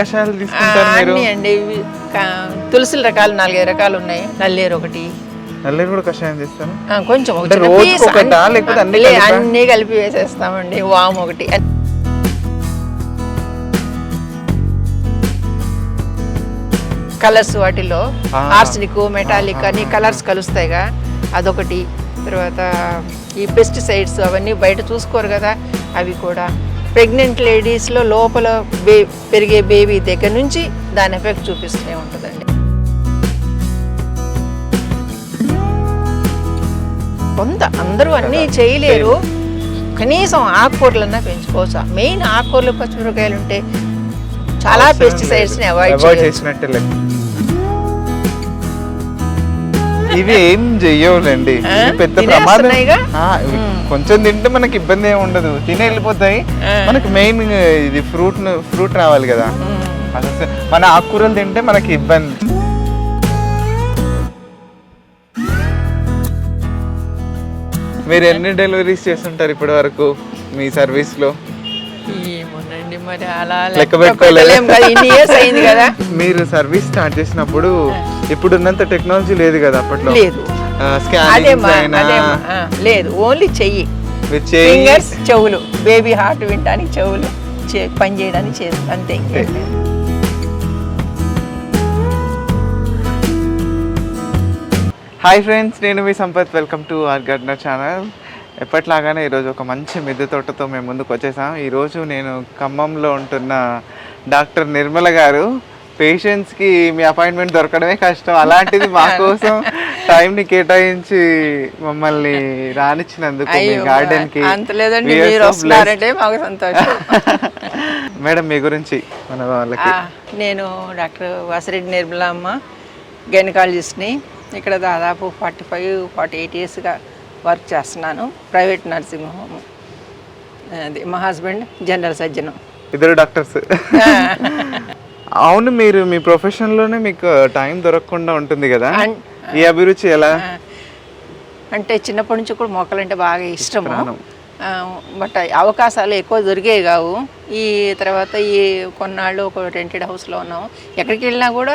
కషాయాలు తీసుకుంటారు మీరు? అన్నీ అండి. ఇవి కా- తులసిల రకాలు నాలుగైదు రకాలు ఉన్నాయి. నల్లేరు ఒకటి. నల్లేరు కూడా కషాయం చేస్తాను ఆ, కొంచెం ఒక అంటే చిన్న రోజుకు piece ఒకటా? అన్ని- లేకపోతే అన్ని లే, కలిపా? అన్నీ కలిపి వేసేస్తామండి. వాము ఒకటి. కలర్స్ వాటిలో ఆ. ఆర్సనిక్ మెటాలిక్ అన్ని కలర్స్ కలుస్తాయిగా అదొకటి. తర్వాత ఈ పెస్టిసైడ్స్ అవన్నీ బయట చూసుకోరు కదా. అవి కూడా ప్రెగ్నెంట్ లేడీస్లో లోపల బే పెరిగే బేబీ దగ్గర నుంచి దాని ఎఫెక్ట్ చూపిస్తూనే ఉంటుందండి. కొంత అందరూ అన్నీ చేయలేరు. కనీసం ఆకుకూరలన్నా పెంచుకోవచ్చు. మెయిన్ ఆకుకూరలు పచ్చిమిరపకాయలు ఉంటే చాలా పెస్టిసైడ్స్ని అవాయిడ్ చేసినట్టే. ఇవి ఏం చెయ్యవులేండి పెద్ద ప్రమాదం. కొంచెం తింటే మనకి ఇబ్బంది ఏమి ఉండదు. తిని వెళ్ళిపోతాయి. మనకి మెయిన్ ఇది ఫ్రూట్ ఫ్రూట్ రావాలి కదా. అసలు- మన ఆకుకూరలు తింటే మనకి ఇబ్బంది. మీరు ఎన్ని డెలివరీస్ చేస్తుంటారు ఇప్పటి వరకు మీ సర్వీస్లో? ఏమోనండి మరి అలా లెక్క కదా ఇన్ని ఇయర్స్ అయింది కదా. మీరు సర్వీస్ స్టార్ట్ చేసినప్పుడు ఇప్పుడున్నంత టెక్నాలజీ లేదు కదా అప్పట్లో. లేదు. లేదు ఓన్లీ చెయ్యి. ఫింగర్స్ చెవులు. బేబీ హార్ట్ వినడానికి చెవులు చే- పని చేయడానికి చేస్తుంది అంతే. హాయ్ ఫ్రెండ్స్ నేను మీ Sampath. Welcome to our gardener channel ఎప్పట్లాగానే ఈరోజు ఒక మంచి మిద్దె తోటతో మేము ముందుకు వచ్చేసాం. ఈరోజు నేను ఖమ్మంలో ఉంటున్న డాక్టర్ నిర్మల గారు పేషెంట్స్కి మీ అపాయింట్మెంట్ దొరకడమే కష్టం. అలాంటిది మా కోసం టైంని కేటాయించి మమ్మల్ని రానిచ్చినందుకు మీ గార్డెన్కి మేడం మీ గురించి మన వాళ్ళకి. నేను డాక్టర్ వాసిరెడ్డి నిర్మలమ్మ గైనకాలజిస్ట్ని. ఇక్కడ దాదాపు ఫార్టీ ఫైవ్ ఫార్టీ ఎయిట్ ఇయర్స్గా వర్క్ చేస్తున్నాను ప్రైవేట్ నర్సింగ్ హోమ్. అది మా హస్బెండ్ జనరల్ సర్జన్. ఇద్దరు డాక్టర్స్. అవును మీరు మీ ప్రొఫెషన్లోనే మీకు టైం దొరకకుండా ఉంటుంది కదా? ఈ అభిరుచి ఎలా? అంటే చిన్నప్పటి నుంచి కూడా మొక్కలంటే బాగా ఇష్టము. బట్ అవకాశాలు ఎక్కువ దొరికేవి కావు. ఈ తర్వాత ఈ కొన్నాళ్ళు ఒక రెంటెడ్ హౌస్లో ఉన్నాము. ఎక్కడికి వెళ్ళినా కూడా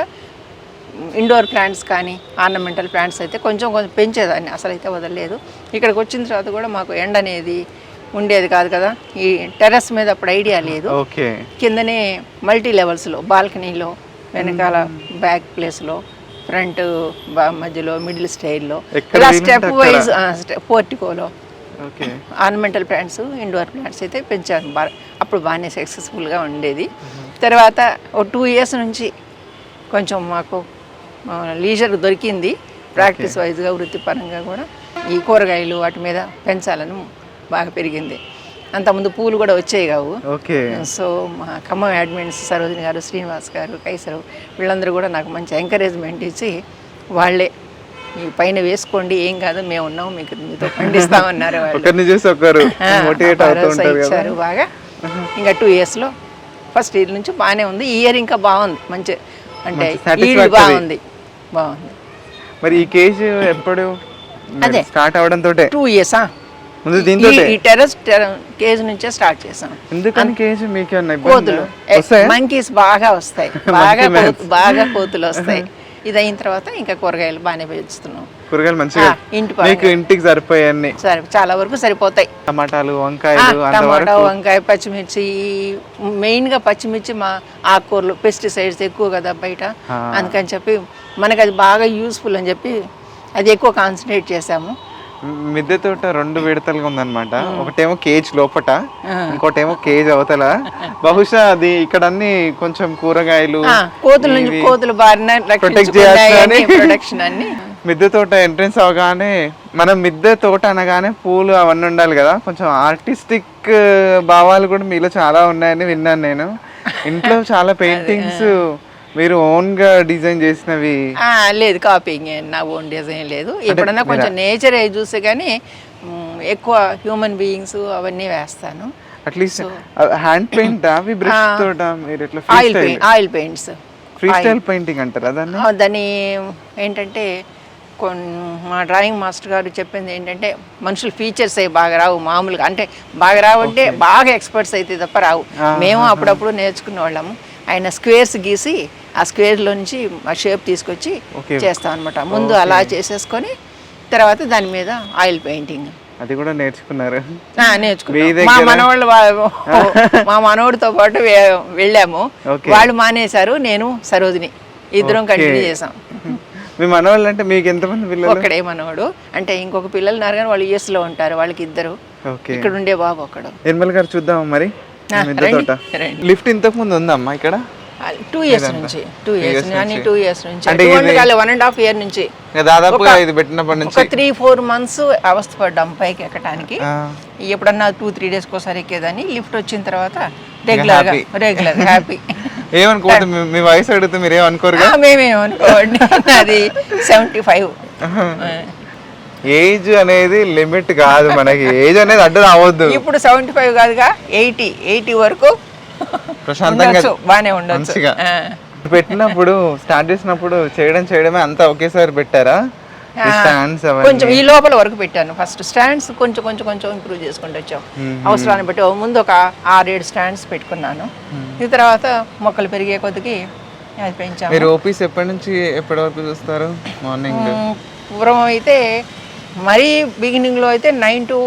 ఇండోర్ ప్లాంట్స్ కానీ ఆర్నమెంటల్ ప్లాంట్స్ అయితే కొంచెం కొంచెం పెంచేదాన్ని. అసలు అయితే వదలలేదు. ఇక్కడికి వచ్చిన తర్వాత కూడా మాకు ఎండ అనేది ఉండేది కాదు కదా. ఈ టెర్రస్ మీద అప్పుడు ఐడియా లేదు. కిందనే మల్టీ లెవెల్స్లో బాల్కనీలో వెనకాల బ్యాక్ ప్లేస్లో ఫ్రంట్ మధ్యలో మిడిల్ స్టైల్లో. ఇలా step. Wise పోర్టికోలో. Okay. Ornamental plants indoor plants అయితే పెంచాను. బాగా అప్పుడు బాగానే సక్సెస్ఫుల్గా ఉండేది. తర్వాత ఒక టూ ఇయర్స్ నుంచి కొంచెం మాకు లీజర్ దొరికింది. ప్రాక్టీస్ వైజ్గా వృత్తిపరంగా కూడా ఈ కూరగాయలు వాటి మీద పెంచాలని బాగా పెరిగింది. అంతకుముందు పూలు కూడా వచ్చాయి కావు. ఓకే. సో మా ఖమ్మం అడ్మిన్స్ సరోజిని గారు శ్రీనివాస్ గారు కైసరు వీళ్ళందరూ కూడా నాకు మంచి ఎంకరేజ్మెంట్ ఇచ్చి వాళ్ళే ఈ పైన వేసుకోండి ఏం కాదు మేము ఉన్నాం మీకు మీతో పండిస్తామన్నారు ఇచ్చారు బాగా. ఇంకా టూ ఇయర్స్లో ఫస్ట్ ఇయర్ నుంచి బాగానే ఉంది. ఈ ఇయర్ ఇంకా బాగుంది. మంచి అంటే. ఈల్డ్ బాగుంది. బాగుంది. మరి ఈ కేజ్ ఎప్పుడు? అదే. స్టార్ట్ అవడం తోటే? టూ ఇయర్సా ముందు దీంతో ఈ టెర్రస్ కేజ్ నుంచే స్టార్ట్ చేసాం. ఎందుకని కేజ్ మీకు కోతులు. మంకీస్ బాగా వస్తాయి. బాగా బాగా కోతులు వస్తాయి. ఇది అయిన తర్వాత ఇంకా కూరగాయలు బాగానే పెంచుతున్నాం. కూరగాయలు మంచిగా మీకు ఇంటికి సరిపోయాన్ని సరే చాలా వరకు సరిపోతాయి. టమాటాలు వంకాయలు టమాటా వంకాయ పచ్చిమిర్చి మెయిన్గా పచ్చిమిర్చి మా ఆకుకూరలు పెస్టిసైడ్స్ ఎక్కువ కదా బయట. అందుకని చెప్పి మనకి అది బాగా యూస్ఫుల్ అని చెప్పి అది ఎక్కువ కాన్సన్ట్రేట్ చేసాము. మిద్దె తోట రెండు విడతలుగా ఉందన్నమాట. ఒకటేమో కేజ్ లోపట. ఇంకోటేమో కేజ్ అవతల. బహుశా అది ఇక్కడ అన్ని కొంచెం కూరగాయలు కోతుల నుంచి కోతులు బారిన అన్ని. మిద్దె తోట ఎంట్రెన్స్ అవగానే మనం మిద్దె తోట అనగానే పూలు అవన్నీ ఉండాలి కదా. కొంచెం ఆర్టిస్టిక్ భావాలు కూడా మీలో చాలా ఉన్నాయని విన్నాను నేను. ఇంట్లో చాలా పెయింటింగ్స్ మీరు ఓన్గా డిజైన్ చేసినవి? లేదు కాపీయింగ్ నా ఓన్ డిజైన్ లేదు. ఎప్పుడన్నా కొంచెం నేచర్ చూస్తే కానీ ఎక్కువ హ్యూమన్ బీయింగ్స్ అవన్నీ వేస్తాను. అట్లీస్ట్ హ్యాండ్ పెయింట్ అవి బ్రష్ తోట? మీరు ఎట్లా free oil paint oil paints free style painting అంటారు అదన్నీ దాన్ని ఏంటంటే మా డ్రాయింగ్ మాస్టర్ గారు చెప్పింది ఏంటంటే మనుషులు ఫీచర్స్ అవి బాగా రావు మామూలుగా. అంటే బాగా రావు అంటే బాగా ఎక్స్పర్ట్స్ అయితే తప్ప రావు. మేము అప్పుడప్పుడు నేర్చుకునే వాళ్ళము ఆయన స్క్వేర్స్ గీసి ఆ స్క్వేర్లో నుంచి ఆ షేప్ తీసుకొచ్చి. చేస్తాం అనమాట ముందు అలా చేసేసుకొని తర్వాత దాని మీద ఆయిల్ పెయింటింగ్. అది కూడా నేర్చుకున్నారు. మీ మనవాళ్ళు మా మనవడితో పాటు వెళ్ళాము. వాళ్ళు మానేశారు నేను సరోజిని. ఇద్దరం. కంటిన్యూ చేసాం. మీ మనవాళ్ళు అంటే మీకు ఎంతమంది పిల్లలు? ఒక్కడే మనవడు. అంటే ఇంకొక పిల్లలు ఉన్నారు కానీ వాళ్ళు US లో ఉంటారు వాళ్ళకి ఇద్దరు. ఇక్కడ ఉండే బాబు ఒక్కడు. నిర్మల్ గారు చూద్దాం మరి. లిఫ్ట్ ఇంతకు ముందు ఉందమ్మా ఇక్కడ? టూ ఇయర్స్ నుంచి. టూ ఇయర్స్ అని టూ ఇయర్స్ నుంచి. అంటే టూ కాదు వన్ అండ్ హాఫ్ ఇయర్ నుంచి. దాదాపుగా ఇది పెట్టినప్పటి నుంచి ఒక త్రీ ఫోర్ మంత్స్ అవస్థ పడ్డాం పైకి ఎక్కడానికి ఎప్పుడన్నా టూ త్రీ డేస్కి ఒకసారి ఎక్కేదని లిఫ్ట్ వచ్చిన తర్వాత happy. రెగ్యులర్ హ్యాపీ ఏమనుకోవద్దు మీ- వయసు అడిగితే మీరు ఏమనుకోరుగా? మేమేమనుకోండి అది సెవెంటీ ఫైవ్ ఏజ్ అనేది లిమిట్ కాదు మనకి. ఏజ్ అనేది అడ్డు రావద్దు. ఇప్పుడు సెవెంటీ ఫైవ్ కాదుగా ఎయిటీ ఎయిటీ వరకు ప్రశాంతంగా బాగానే ఉండొచ్చు. మంచిగా. పెట్టినప్పుడు స్టార్ట్ చేసినప్పుడు చేయడం చేయడమే అంతా ఒకేసారి పెట్టారా? స్టాండ్స్ కొంచెం ఈ లోపల వరకు పెట్టాను. ఫస్ట్ స్టాండ్స్ కొంచెం కొంచెం కొంచెం ఇంప్రూవ్ చేసుకుంటూ వచ్చాం. అవసరాన్ని బట్టి ముందు ఒక ఆరేడు స్టాండ్స్ పెట్టుకున్నాను. ఈ తర్వాత మొక్కలు పెరిగే కొద్దికి అది పెంచాము. మీరు ఓపీస్ ఎప్పటి నుంచి ఎప్పటి వరకు చూస్తారు? మార్నింగ్? పూర్వం అయితే మరీ బిగినింగ్లో అయితే నైన్ టు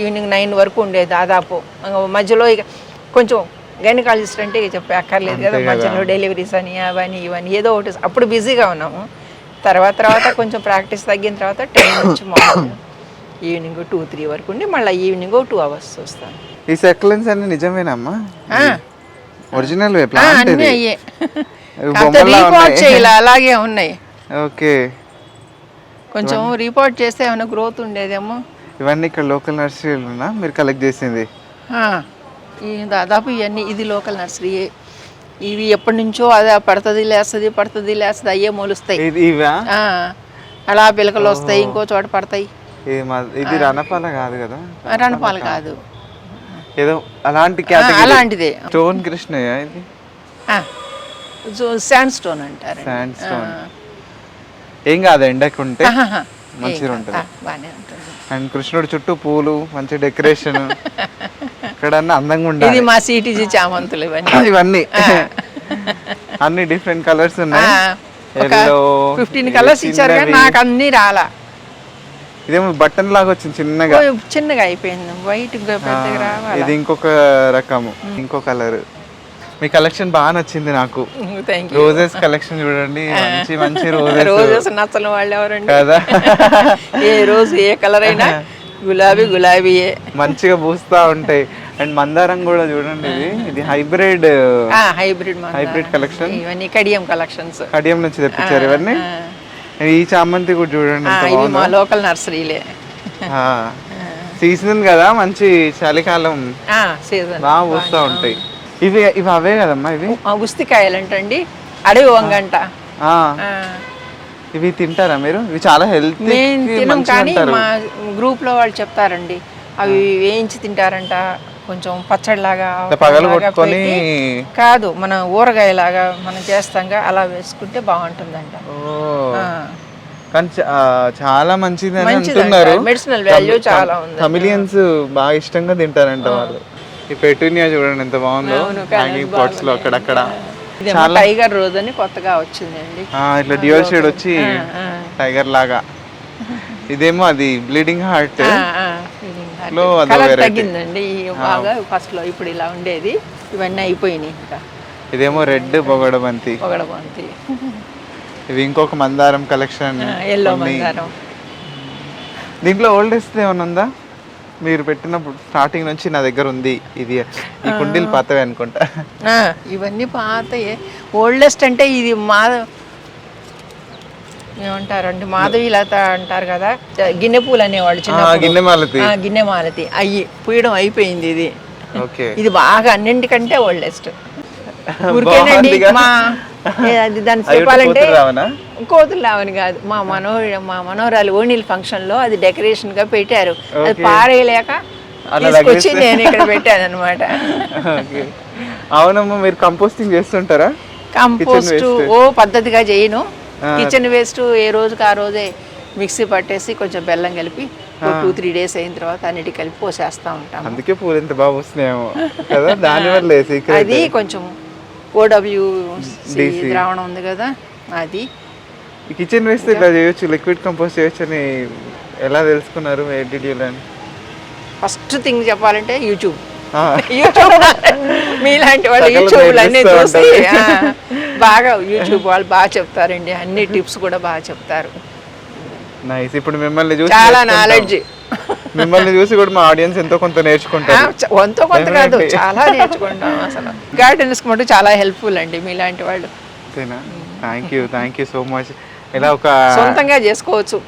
ఈవినింగ్ నైన్ వరకు ఉండేది దాదాపు. మధ్యలో ఇక కొంచెం గైనకాలజిస్ట్ అంటే ఇక చెప్పే అక్కర్లేదు కదా మధ్యలో డెలివరీస్ అని అవని ఇవని ఏదో ఒకటి అప్పుడు బిజీగా ఉన్నాము. తర్వాత తర్వాత కొంచెం ప్రాక్టీస్ తగ్గిన తర్వాత టెన్ నుంచి మార్నింగ్. ఈవినింగ్ టూ త్రీ వరకు ఉండి మళ్ళీ ఈవినింగ్ టూ అవర్స్ చూస్తాను ఈ సెక్లెన్స్ అన్ని నిజమేనమ్మా? ఒరిజినల్ అన్నీ అయ్యే. ఉన్నాయి. చేయాలి అలాగే ఉన్నాయి. ఓకే. కొంచెం రిపోర్ట్ చేస్తే ఏమైనా గ్రోత్ ఉండేదేమో. ఇవన్నీ ఇక్కడ లోకల్ నర్సరీలున్నా మీరు కలెక్ట్ చేసింది? ఆ, ఈ దాదాపు ఇవన్నీ ఇది లోకల్ నర్సరీ. ఇవి ఎప్పటి నుంచో అదే పడుతుంది లేస్తుంది పడుతుంది లేస్తుంది అయ్యే మొలుస్తాయి. అలా పిలకలు వస్తాయి ఇంకో చోట పడతాయి. ఇది రణపాల కాదు కదా? రణపాలు కాదు. ఏదో అలాంటి అలాంటిదే. స్టోన్ కృష్ణయ్య ఇది? శాండ్ స్టోన్ అంటారు. Sand stone. ఏం కాదు ఎండకుంటే మంచిగా ఉంటుంది బాగానే ఉంటుంది. అండ్ కృష్ణుడు చుట్టూ పూలు మంచి డెకరేషన్. ఎక్కడన్నా అందంగా ఉండాలి. ఇది మా సిటీజీ చామంతులు ఇవన్నీ. ఇవన్నీ. అన్ని డిఫరెంట్ కలర్స్ ఉన్నాయి. ఫిఫ్టీన్ కలర్స్ ఇచ్చారు కానీ. నాకు అన్నీ రాలా. ఇదేమో బటన్ లాగా వచ్చింది చిన్నగా. చిన్నగా అయిపోయింది. వైట్ ఇది ఇంకొక రకము. ఇంకో కలర్ మీ కలెక్షన్ బాగా నచ్చింది నాకు. రోజెస్ కలెక్షన్ చూడండి. మంచి మంచి రోజెస్ రోజెస్ నచ్చని వాళ్ళు ఎవరండి? కదా. ఏ రోజు ఏ కలర్ అయినా గులాబీ గులాబీయే. మంచిగా పూస్తా ఉంటాయి. అండ్ మందారం కూడా చూడండి ఇది. ఇది హైబ్రిడ్ హైబ్రిడ్ హైబ్రిడ్ కలెక్షన్. ఇవన్నీ కడియం కలెక్షన్స్. కడియం నుంచి తెప్పించారు ఇవన్నీ. ఈ చామంతి కూడా చూడండి మా లోకల్ నర్సరీలే. సీజన్ కదా మంచి చలికాలం. సీజన్. బాగా పూస్తూ ఉంటాయి. ఇవి ఇవి అవే కదమ్మా ఇవి? ఉస్తికాయలు అంటండి అడవి వంగంట. ఇవి తింటారా మీరు? ఇవి చాలా హెల్తీ తినం కానీ మా గ్రూప్లో వాళ్ళు చెప్తారండి. అవి వేయించి తింటారంట. కొంచెం పచ్చడిలాగా ఇట్లా పగలు ఆవకాయలాగా కొట్టుకొని పెట్టి, కాదు మన ఊరగాయలాగా మనం చేస్తాంగా అలా వేసుకుంటే బాగుంటుందంట. కానీ చాలా మంచిది అని. అంటున్నారు. Medicinal value చాలా ఉంది. తమిలియన్స్ బాగా ఇష్టంగా తింటారంట వాళ్ళు. ఈ పెటూనియా చూడండి ఎంత బాగుందో. హ్యాంగింగ్ పాట్స్లో అక్కడక్కడ. టైగర్ రోజ్ అని కొత్తగా వచ్చిందండి. ఇట్లా డ్యూయల్ షేడ్ వచ్చి. టైగర్ లాగా. ఇదేమో అది బ్లీడింగ్ హార్ట్ ఆ, ఆ, feeling happy. లో కలర్. తగ్గిందండి. బాగా ఫస్ట్లో ఇప్పుడు ఇలా ఉండేది. ఇవన్నీ అయిపోయినాయి ఇంకా. ఇదేమో రెడ్ పొగడబంతి. పొగడబంతి. ఇవి ఇంకొక మందారం కలెక్షన్ ఎల్లో మందారం. దీంట్లో ఓల్డెస్ట్ ఏమైనా ఉందా? మీరు పెట్టినప్పుడు స్టార్టింగ్ నుంచి నా దగ్గర ఉంది. ఇది ఈ కుండీలు పాతవే అనుకుంటా. ఇవన్నీ పాతయే. ఓల్డెస్ట్ అంటే ఇది మా ఏమంటారండి? మాధవి లత అంటారు కదా? గిన్నె పూలు అనేవాళ్ళు చిన్న గిన్నె మాలతి. గిన్నె మాలతి. అయ్యి పూయడం అయిపోయింది ఇది. ఇది బాగా అన్నింటికంటే ఓల్డెస్ట్ ఊరికేనండి. మా అది దాన్ని చెప్పాలంటే కోతులు రావని? కాదు. మా మనో మా మనోరాలు ఓణిల్ ఫంక్షన్లో అది డెకరేషన్గా పెట్టారు. అది పారేయలేక తీసుకొచ్చి నేను ఇక్కడ పెట్టాను అనమాట అవునమ్మా మీరు కంపోస్టింగ్ చేస్తుంటారా? కంపోస్ట్ ఓ పద్ధతిగా చేయను. కిచెన్ వేస్ట్ ఏ రోజుకి ఆ రోజే మిక్సీ పట్టేసి కొంచెం బెల్లం కలిపి టూ త్రీ డేస్ అయిన తర్వాత అన్నిటి కలిపి పోసేస్తా ఉంటాం అందుకే పూలు ఎంత బాగా వస్తున్నాయేమో కదా దాని వల్ల సీక్రెట్ అది కొంచెం ఓడబ్ల్యూ. ద్రావణం ఉంది కదా అది. కిచెన్ వేస్తే ఇలా చేయొచ్చు లిక్విడ్ కంపోస్ట్ చేయొచ్చు అని ఎలా తెలుసుకున్నారు అని? ఫస్ట్ థింగ్ చెప్పాలంటే యూట్యూబ్ యూట్యూబ్ మీలాంటి వాళ్ళు సకలం యూట్యూబ్ అన్ని చూసి బాగా యూట్యూబ్ వాళ్ళు బాగా చెప్తారండి అన్ని టిప్స్ కూడా బాగా చెప్తారు. నైస్ ఇప్పుడు మిమ్మల్ని చూసి చాలా. నాలెడ్జ్. మిమ్మల్ని చూసి కూడా మా ఆడియన్స్ ఎంతో కొంత నేర్చుకుంటారు. వంతో కొంత కాదు. చాలా నేర్చుకుంటాం అసలు. గార్డెన్స్ మటు చాలా హెల్ప్ఫుల్ అండి మీలాంటి వాళ్ళు. Thank you thank you so much ఇలా ఒక సొంతంగా చేసుకోవచ్చు.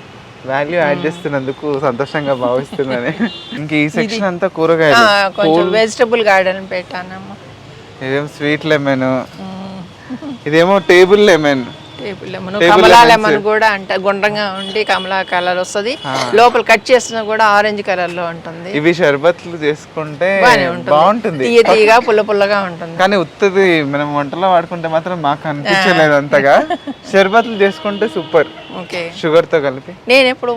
వాల్యూ యాడ్ చేస్తున్నందుకు సంతోషంగా భావిస్తున్నాను ఇంక ఈ సెక్షన్ అంతా కూరగాయలు. కొంచెం వెజిటబుల్ గార్డెన్ పెట్టానమ్మా. ఇదేమో స్వీట్ లెమన్ ఇదేమో టేబుల్ లెమన్ టేబుల్ లెమన్ కమలా కూడా అంటే గుండ్రంగా ఉండి కమలా కలర్ వస్తుంది లోపల కట్ చేసినా కూడా ఆరెంజ్ కలర్లో ఉంటుంది. ఇవి షర్బత్లు చేసుకుంటే బాగుంటుంది. తీయ తీయగా పుల్ల పుల్లగా ఉంటుంది. కానీ ఉత్తది మనం వంటలో వాడుకుంటే మాత్రం మాకు అనిపించలేదు అంతగా. షర్బత్లు చేసుకుంటే సూపర్. ఓకే. షుగర్తో కలిపి నేను ఎప్పుడు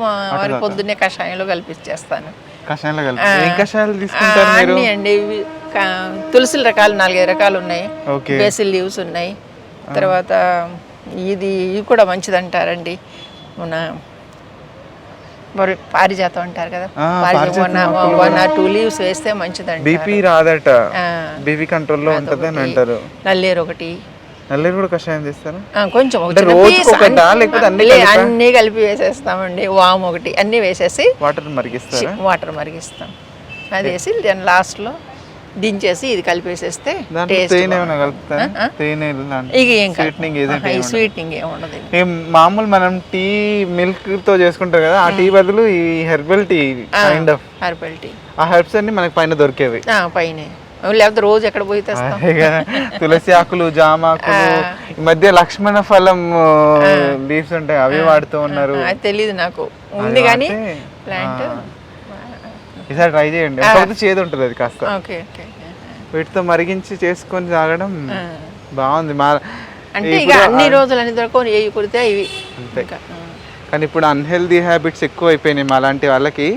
పొద్దున్నే కషాయంలో కలిపించేస్తాను కషాయంలో కలిపి. ఏం కషాయాలు తీసుకుంటారు మీరు? అండి. తులసి రకాలు నాలుగైదు రకాలు ఉన్నాయి. ఓకే. బేసిల్ లీవ్స్ ఉన్నాయి. తర్వాత ఇది ఇది కూడా మంచిది అంటారండి మన పారిజాతం అంటారు కదా. వన్ ఆర్ టూ లీవ్స్ వేస్తే మంచిదండి బీపీ రాదట. బీపీ కంట్రోల్లో ఉంటది అని అంటారు. నల్లేరు ఒకటి. నల్లేరు కూడా కషాయం చేస్తారా? కొంచెం? అన్ని- కలిపా? వేసేస్తామండి. వామ్ ఒకటి. అన్ని వేసేసి వాటర్ మరిగిస్తారా? వాటర్ మరిగిస్తాం. అది వేసి లాస్ట్లో దించేసి ఇది కలిపేసేస్తే ఇక స్వీట్నింగ్ ఏదంటే ఈ స్వీట్నింగ్ ఏమి ఉండదు ఏం మామూలు మనం టీ మిల్క్తో చేసుకుంటాం కదా ఆ టీ బదులు ఈ herbal tea kind of herbal tea ఆ హెర్బ్స్ అన్ని మనకి పైన దొరికేవి. పైన. లేకపోతే రోజు ఎక్కడ పోయి తులసి ఆకులు జామ ఆకులు ఈ మధ్య లక్ష్మణ ఫలం లీవ్స్ ఉంటాయి అవి వాడుతూ ఉన్నారు. తెలియదు నాకు. ఉంది కానీ ప్లాంట్. ఈసారి ట్రై చేయండి. కాకపోతే చేదు ఉంటుంది అది కాస్త. వీటితో మరిగించి చేసుకొని తాగడం బాగుంది. మా అంటే ఇక అన్ని రోజులు అన్ని దొరకవు ఏవి కుడితే ఇవి ఆ. కానీ ఇప్పుడు అన్హెల్దీ హ్యాబిట్స్ ఎక్కువ అయిపోయినాయి మా లాంటి వాళ్ళకి.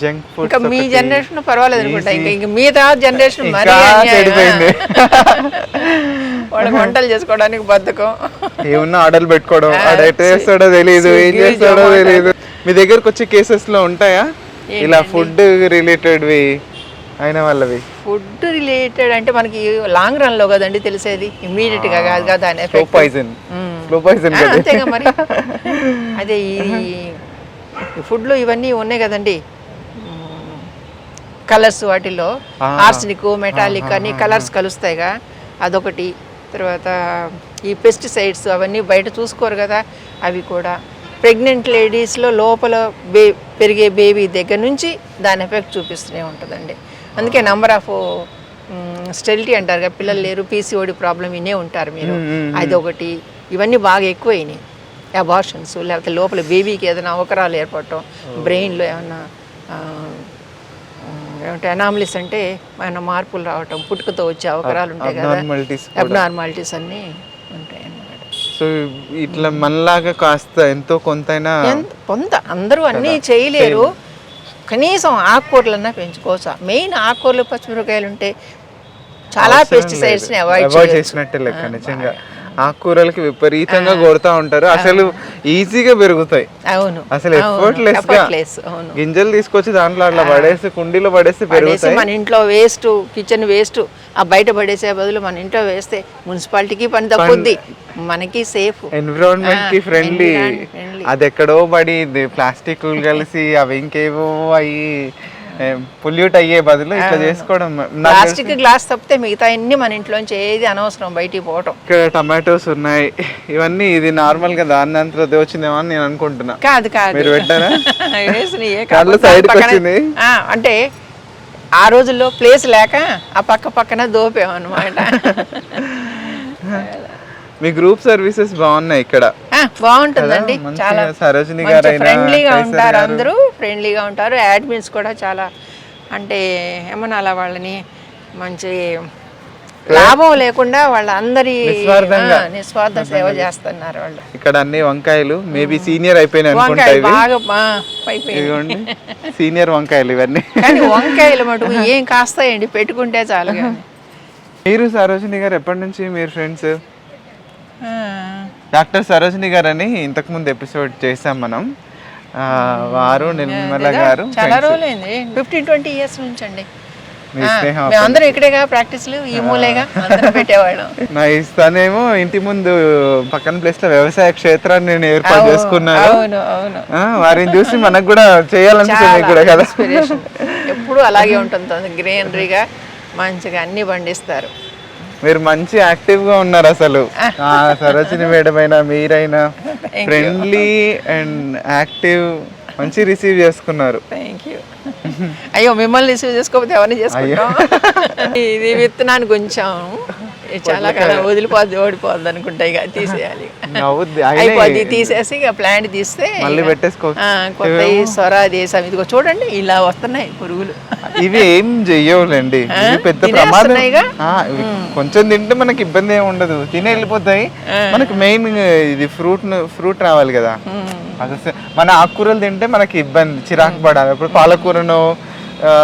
జంక్ ఫుడ్ ఇంకా మీ జనరేషన్ పర్వాలేదు అనుకుంటా. ఇంకా ఇంకా మీ తర్వాత జనరేషన్ మరీ. చెడిపోయింది. వాళ్ళకి వంటలు చేసుకోవడానికి బద్ధకం. ఏమన్నా ఆర్డర్లు పెట్టుకోవడం. ఆడ ఎట్ చేస్తాడో తెలియదు ఏం చేస్తాడో. తెలియదు మీ దగ్గరకు వచ్చే కేసెస్లో ఉంటాయా? ఇలా ఫుడ్ రిలేటెడ్వి అయిన వాళ్ళవి? ఫుడ్ రిలేటెడ్ అంటే మనకి లాంగ్ రన్లో కదండి తెలిసేది. ఇమీడియట్గా కాదు కదా slow effect poison slow poison అంతేగా మరి. అదే ఈ ఫుడ్లో ఇవన్నీ ఉన్నాయి కదండి. కలర్స్ వాటిలో. ఆర్సనిక్ మెటాలిక్ అన్ని కలర్స్ కలుస్తాయిగా. అదొకటి. తర్వాత ఈ పెస్టిసైడ్స్ అవన్నీ బయట చూసుకోరు కదా. అవి కూడా. ప్రెగ్నెంట్ లేడీస్లో లోపల బే పెరిగే బేబీ దగ్గర నుంచి దాని ఎఫెక్ట్ చూపిస్తూనే ఉంటుందండి. అందుకే నంబర్ ఆఫ్ స్టెరిటీ అంటారు కదా పిల్లలు లేరు పీసీఓడి ప్రాబ్లం వినే ఉంటారు మీరు. అదొకటి. ఇవన్నీ బాగా ఎక్కువైనాయి. అబార్షన్స్ లేకపోతే లోపల బేబీకి ఏదైనా అవకరాలు ఏర్పడటం బ్రెయిన్లో ఏమన్నా ఆ, ఏమంటే అనామలీస్ అంటే ఏమైనా మార్పులు రావటం పుట్టుకతో వచ్చే అవకరాలు ఉంటాయి కదా. అబ్నార్మాలిటీస్ అన్నీ ఉంటాయి సో ఇట్లా మనలాగా కాస్త ఎంతో కొంతైనా కొంత. అందరూ అన్నీ చేయలేరు. కనీసం ఆకుకూరలన్నా పెంచుకోవచ్చు మెయిన్ ఆకుకూరలు పచ్చిమిరపకాయలు ఉంటే చాలా పెస్టిసైడ్స్ని అవాయిడ్ అవాయిడ్ చేసినట్టే లెక్క నిజంగా. ఆకుకూరలకి విపరీతంగా కొడతా ఉంటారు. అసలు ఈజీగా పెరుగుతాయి. అవును. అసలు ఎఫర్ట్లెస్ అవును. గింజలు తీసుకొచ్చి దాంట్లో అట్లా పడేసి కుండీలో పడేసి పెరుగుతాయి. మన ఇంట్లో వేస్ట్ కిచెన్ వేస్ట్ ఆ బయట పడేసే బదులు మన ఇంట్లో వేస్తే మున్సిపాలిటీకి పని తప్పుద్ది. మనకి సేఫ్ ఎన్విరాన్మెంట్కి ఫ్రెండ్లీ. అది ఎక్కడో పడి ప్లాస్టిక్ కలిసి అవి ఇంకేవో అయ్యి పొల్యూట్ అయ్యే బదులు ఇట్లా చేసుకోవడం ప్లాస్టిక్ గ్లాస్ తప్పితే మిగతా అన్ని మన ఇంట్లోంచి ఏది అనవసరం బయటికి పోవటం. ఇక్కడ టమాటోస్ ఉన్నాయి. ఇవన్నీ ఇది నార్మల్గా దాని అంతా వచ్చిందేమో అని నేను అనుకుంటున్నా. కాదు కాదు. మీరు పెట్టారా? పక్కన- వచ్చింది. అంటే ఆ రోజుల్లో ప్లేస్ లేక ఆ పక్క పక్కన దోపామన్నమాట మీ గ్రూప్ సర్వీసెస్ బాగున్నాయి ఇక్కడ. బాగుంటుందండి. చాలా సరోజిని గారైనా, ఫ్రెండ్లీగా ఉంటారు గారు. అందరూ. ఫ్రెండ్లీగా ఉంటారు. అడ్మిన్స్ కూడా చాలా అంటే ఏమన్నా వాళ్ళని మంచి లాభం లేకుండా వాళ్ళ అందరి నిస్వార్థంగా. ఆ, నిస్వార్థ సేవ చేస్తున్నారు వాళ్ళు. ఇక్కడ అన్ని వంకాయలు మేబీ సీనియర్ అయిపోయినాయి బాగా అయిపోయింది సీనియర్ వంకాయలు ఇవన్నీ. కానీ వంకాయలు మటుకు ఏం కాస్తాయండి? పెట్టుకుంటే చాలు మీరు సరోజిని గారు ఎప్పటి నుంచి మీరు ఫ్రెండ్స్ డాక్టర్ సరోజిని గారు అని ఇంతకు ముందు ఎపిసోడ్ చేసాం మనం. వారు నిర్మల గారు చాలా రోజులైంది. ఫిఫ్టీన్ ట్వంటీ ఇయర్స్ నుంచి అండి మేమందరం ఇక్కడేగా ప్రాక్టీస్లు ఈ మూలేగా అందరం పెట్టేవాళ్ళం. నైస్ తనేమో ఇంటి ముందు పక్కన ప్లేస్లో వ్యవసాయ క్షేత్రాన్ని నేను ఏర్పాటు ఆ, వారిని చూసి మనకు కూడా చేయాలనిపిస్తుంది కూడా కదా. ఎప్పుడు అలాగే ఉంటుంది. గ్రీనరీగా మంచిగా అన్ని పండిస్తారు. మీరు మంచి యాక్టివ్గా ఉన్నారు అసలు. ఆ, సరోజిని మేడం అయినా మీరైనా. ఫ్రెండ్లీ అండ్ యాక్టివ్ మంచి రిసీవ్ చేసుకున్నారు. థ్యాంక్ యూ అయ్యో మిమ్మల్ని రిసీవ్ చేసుకోకపోతే ఎవరిని చేసుకుంటాం? ఇది విత్తనాన్ని కొంచెం చాలా కాలం వదిలిపోద్ది ఓడిపోద్ది అనుకుంటా ఇక తీసేయాలి అయిపోద్ది తీసేసి ఇక ప్లాంట్ తీస్తే మళ్ళీ. ఆ, కొత్త సొర దేశం ఇదిగో చూడండి ఇలా వస్తున్నాయి పురుగులు. ఇవి ఏం చెయ్యవులేండి. పెద్ద ప్రమాదం. కొంచెం తింటే మనకి ఇబ్బంది ఏమి ఉండదు. తిని వెళ్ళిపోతాయి. మనకి మెయిన్ ఇది ఫ్రూట్ ఫ్రూట్ రావాలి కదా. అసలు- మన ఆకుకూరలు తింటే మనకి ఇబ్బంది చిరాకు పడాలి. ఇప్పుడు పాలకూరను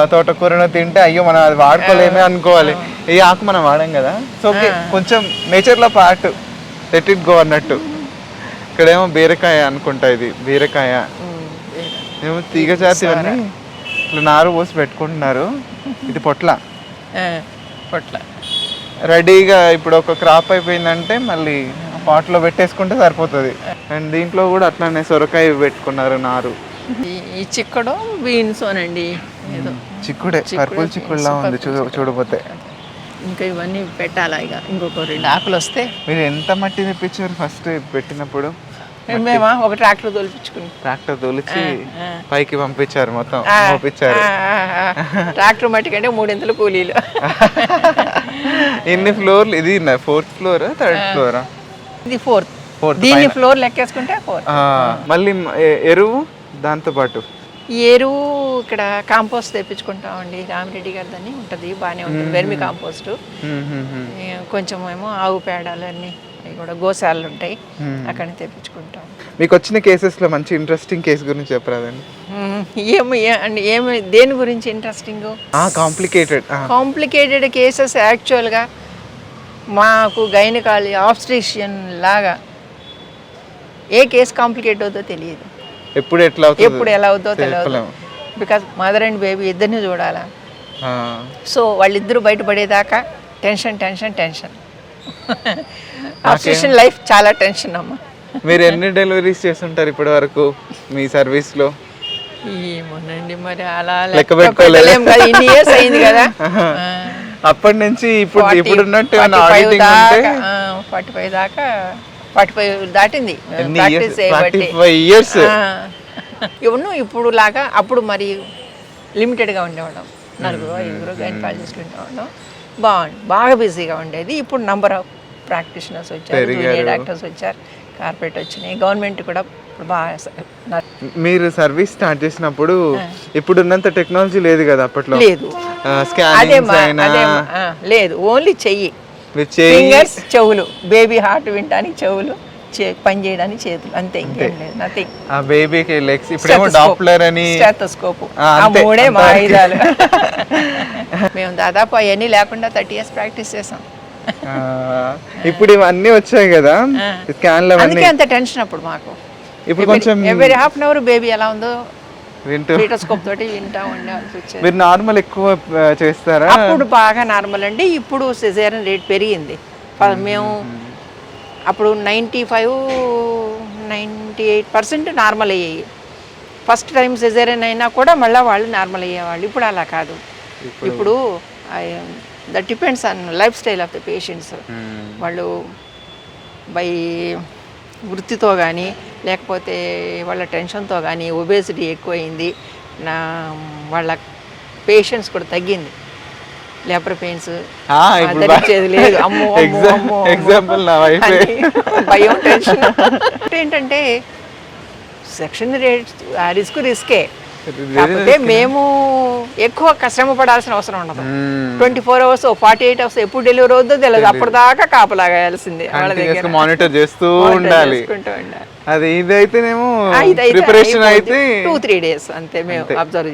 తోటకూరను తింటే అయ్యో మనం అది వాడుకోలేమే అనుకోవాలి. ఈ ఆకు మనం వాడాం కదా? సో ఓకే కొంచెం నేచర్లో పార్ట్ లెట్ ఇట్ గో అన్నట్టు. ఇక్కడేమో బీరకాయ అనుకుంటా ఇది బీరకాయ. ఏమో తీగ జాతి ఇట్లా నారు పోసి పెట్టుకుంటున్నారు. ఇది పొట్ల. పొట్ల. రెడీగా ఇప్పుడు ఒక క్రాప్ అయిపోయిందంటే మళ్ళీ పాట్లో పెట్టేసుకుంటే సరిపోతుంది. అండ్ దీంట్లో కూడా అట్లానే సొరకాయ పెట్టుకున్నారు నారు. ఈ- ఈ చిక్కడు బీన్స్ అనండి. ఏదో చిక్కుడే పర్పుల్ చిక్కుడులా ఉంది చూ చూడపోతే ఇంకా ఇవన్నీ పెట్టాలా ఇక? ఇంకొక రెండు ఆకులు వస్తే? మీరు ఎంత మట్టి తెప్పించారు ఫస్ట్ పెట్టినప్పుడు? మేమా ఒక ట్రాక్టర్ తోలిపించుకుని ట్రాక్టర్ తోలిచి. పైకి పంపించారు మొత్తం పంపించారు. ట్రాక్టర్ మట్టి కంటే మూడింతలు కూలీలు. ఎన్ని ఫ్లోర్లు ఇది ఫోర్త్ ఫ్లోరా థర్డ్ ఫ్లోరా ఇది ఫోర్త్ Fourth దీన్ని ఫ్లోర్ లెక్కేసుకుంటే ఫోర్త్ మళ్ళీ ఎరువు దాంతో పాటు ఎరువు ఇక్కడ కాంపోస్ట్ తెప్పించుకుంటామండి. రామిరెడ్డి గారి దాన్ని ఉంటుంది బాగానే ఉంటుంది. Vermicompost. కొంచెం ఏమో ఆవు పేడాలు అన్నీ అవి కూడా గోశాలలు ఉంటాయి. అక్కడి తెప్పించుకుంటాం. మీకు వచ్చిన కేసెస్లో మంచి ఇంట్రెస్టింగ్ కేసు గురించి చెప్పరాదండి. ఏమి అంటే ఏమి దేని గురించి ఇంట్రెస్టింగ్ కాంప్లికేటెడ్ కాంప్లికేటెడ్ కేసెస్ యాక్చువల్గా మాకు గైనకాలి ఆబ్స్ట్రిషియన్ లాగా ఏ కేసు కాంప్లికేట్ అవుతుందో తెలియదు. ఎప్పుడు ఎట్లా అవుతుంది? ఎప్పుడు ఎలా అవుతుందో తెలియదు. బికాజ్ మదర్ అండ్ బేబీ ఇద్దరిని చూడాలా? సో వాళ్ళిద్దరూ బయటపడేదాకా tension tension tension obstetrician life చాలా టెన్షన్ అమ్మ. మీరు ఎన్ని డెలివరీస్ చేస్తుంటారు ఇప్పటి వరకు మీ సర్వీస్లో? ఏమోనండి మరి అలా లెక్క? పెట్టలేం కదా ఇన్ని ఇయర్స్ అయింది కదా. అప్పటి నుంచి ఇప్పుడు ఇప్పుడు ఉన్నట్టు ఏమైనా ఆడిటింగ్ ఉంటే? ఫార్టీ ఫైవ్ దాకా ఫార్టీ ఫైవ్ దాటింది. ప్రాక్టీస్ చేయబట్టి. ఇయర్స్ ఇవన్నీ ఇప్పుడు లాగా అప్పుడు మరి లిమిటెడ్గా ఉండేవాళ్ళం. నలుగురు ఐదుగురు గైనకాలజిస్ట్ ఉండేవాళ్ళం. బాగుంది బాగా బిజీగా ఉండేది. ఇప్పుడు నంబర్ ఆఫ్ ప్రాక్టీషనర్స్ వచ్చారు డాక్టర్స్ వచ్చారు కార్పొరేట్ వచ్చినాయి. గవర్నమెంట్ కూడా బాగా మీరు సర్వీస్ స్టార్ట్ చేసినప్పుడు ఇప్పుడు ఉన్నంత టెక్నాలజీ లేదు కదా అప్పట్లో. లేదు. స్కానింగ్స్ లేదు. ఓన్లీ చెయ్యి. ఫింగర్స్ చెవులు. బేబీ హార్ట్ వినడానికి చెవులు చే- పని చేయడానికి చేతులు. అంతే ఇంకేం లేదు. నథింగ్ ఆ బేబీకి లెగ్స్ ఇప్పుడేమో డాప్లర్ అని స్టెథోస్కోప్ ఆ, మూడే మా. ఆయుధాలు. మేము దాదాపు అవన్నీ లేకుండా థర్టీ ఇయర్స్ ప్రాక్టీస్ చేసాం. ఇప్పుడు ఇవన్నీ వచ్చాయి కదా? స్కాన్లు అవన్నీ. అందుకే అంత టెన్షన్ అప్పుడు మాకు. ఇప్పుడు కొంచెం ఎవరి హాఫ్ అన్ అవర్ బేబీ ఎలా ఉందో వింటూ. తోటి వింటా వచ్చేది. మీరు నార్మల్ ఎక్కువ చేస్తారా? అప్పుడు బాగా నార్మల్ అండి. ఇప్పుడు సిజేరియన్ రేట్ పెరిగింది. మేము అప్పుడు ninety five ninety eight percent normal అయ్యాయి. ఫస్ట్ టైం సిజేరియన్ అయినా కూడా మళ్ళీ వాళ్ళు నార్మల్ అయ్యేవాళ్ళు. ఇప్పుడు అలా కాదు. ఇప్పుడు? That depends on life style of the patients వాళ్ళు బై వృత్తితో కానీ లేకపోతే వాళ్ళ టెన్షన్తో కానీ ఒబేసిటీ ఎక్కువైంది నా వాళ్ళ పేషెన్స్ కూడా తగ్గింది. Labour pains. ధరించేది లేదు. అమ్మో నా. అని భయం టెన్షన్. ఏంటంటే సెక్షన్ రేట్ ఆ రిస్క్ రిస్కే. కాకపోతే మేము ఎక్కువ శ్రమ పడాల్సిన అవసరం ఉండదు. Twenty four hours forty eight hours ఎప్పుడు డెలివరీ అవుతుందో తెలియదు అప్పటిదాకా దగ్గర. మానిటర్ చేస్తూ ఉండాలి. అది ఇది అయితేనేమో ఆ, ఇదైతే ప్రిపరేషన్ అయితే టూ త్రీ డేస్ అంతే మేము అబ్జర్వ్